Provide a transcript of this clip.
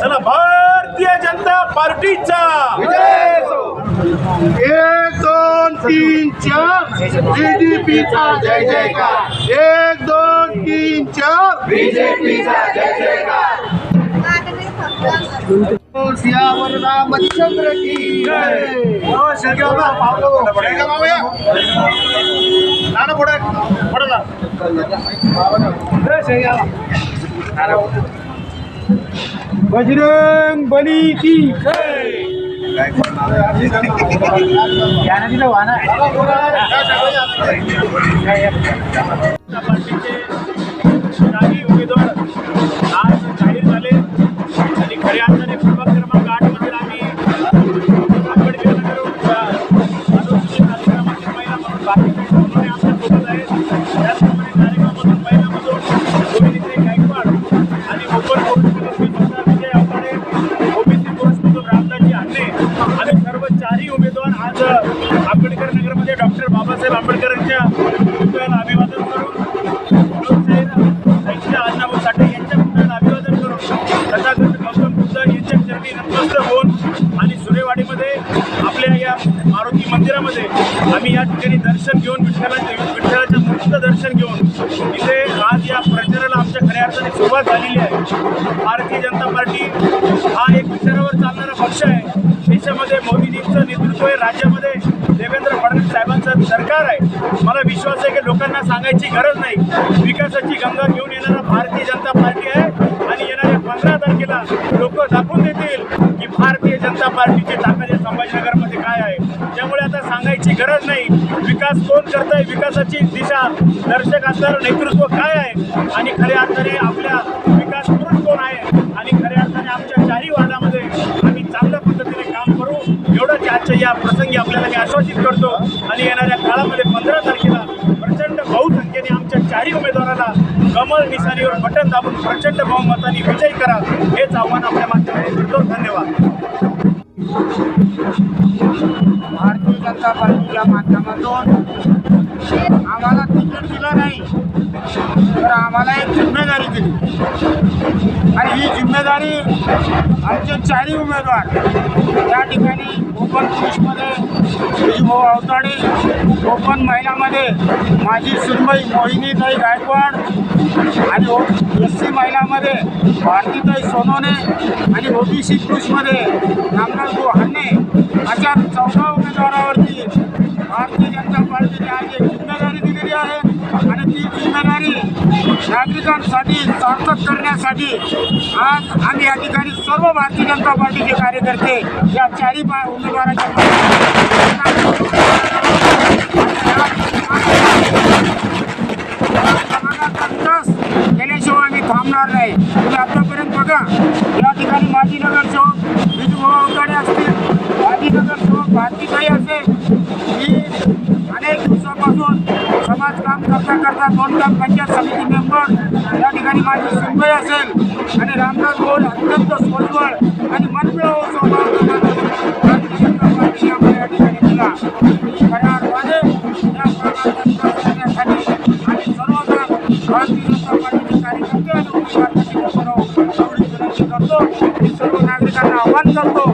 चला भारतीय जनता पार्टीचा. एक दोन तीन चार. जीडीपीचा जय जयकार. एक दोन तीन चार. बीजेपीचा जय जयकार. सियावर की नाना पुढे बजरंग बली की जनता आंबेडकर नगरमध्ये डॉक्टर बाबासाहेब आंबेडकरांच्या पुतळ्याला अभिवादन करून लोकशाहीर अण्णाभाऊ साठे यांच्या पुतळ्याला अभिवादन करून तथागत गौतम बुद्ध यांच्या चरणी नतमस्तक होऊन आणि सुरेवाडीमध्ये आपल्या या मारुती मंदिरामध्ये आम्ही या ठिकाणी दर्शन घेऊन विठ्ठलाचे विठ्ठलाच्या मूर्तीचं दर्शन घेऊन इथे आज या प्रचाराला आमच्या खऱ्या अर्थाने सुरुवात झालेली आहे. भारतीय जनता पार्टी हा एक विचारावर चालणारा पक्ष आहे. त्याच्यामध्ये मोदीजींचं नेतृत्व आहे राज्य सरकार आहे. मला विश्वास आहे की लोकांना सांगायची गरज नाही. विकासाची गंगा घेऊन येणारा भारतीय जनता पार्टी आहे आणि येणाऱ्या पंधरा तारखेला लोक दाखवून देतील की भारतीय जनता पार्टीची ताकद या संभाजीनगरमध्ये काय आहे. त्यामुळे आता सांगायची गरज नाही. विकास कोण करत आहे विकासाची दिशा दर्शक अंतर नेतृत्व काय आहे? आणि खऱ्या अर्थाने आपल्या विकास पुरुष कोण आहे? आणि खऱ्या अर्थाने आमच्या चारही वादामध्ये आम्ही चांगल्या पद्धतीने काम करू. एवढंच आजच्या या प्रसंगी आपल्याला मी आश्वासित करतो आणि येणाऱ्या काळामध्ये पंधरा तारखेला प्रचंड बहुसंख्येने आमच्या चारही उमेदवाराला कमल निशाणीवर बटन दाबून प्रचंड बहुमताने विजयी करा हेच आव्हान आपल्या माध्यमातून करतो धन्यवाद. भारतीय जनता पार्टीच्या माध्यमातून आम्हाला तिकीट दिलं नाही. तर आम्हाला एक जिम्मेदारी दिली. आणि ही जिम्मेदारी आमचे चारही उमेदवार या ठिकाणी कोकण पुरुषमध्ये विजूभाऊ अवताडे कोकण महिलामध्ये माझी सुनबाई मोहिनीताई गायकवाड आणि एस सी महिलामध्ये भारतीताई सोनोने आणि ओबीसी पुरुषमध्ये रामदासभाऊ हाणे अशा चौदा उमेदवारावरती भारतीय जनता पार्टीने आज एक नागरिकांसाठी सार्थक करण्यासाठी आज आम्ही या ठिकाणी सर्व भारतीय जनता पार्टीचे कार्यकर्ते या चारही उमेदवारांच्या केल्याशिवाय आम्ही थांबणार नाही. तुम्ही आतापर्यंत बघा या ठिकाणी माजी नगरसेवक विजूभाऊ अवताडे असतील माजी नगरसेवक भारतीताई असेल समाज काम करता करता दोन काम पंचायत समिती मेंबर या ठिकाणी माझी सुनबाई असेल आणि रामदास गोड अत्यंत सोलवळ आणि मनमिळावू स्वभाव भारतीय या ठिकाणी दिला. खऱ्या अर्थाने या करण्यासाठी आणि भारतीय जनता पार्टीचे कार्यकर्ते आणि करतो. मी सर्व नागरिकांना आव्हान करतो.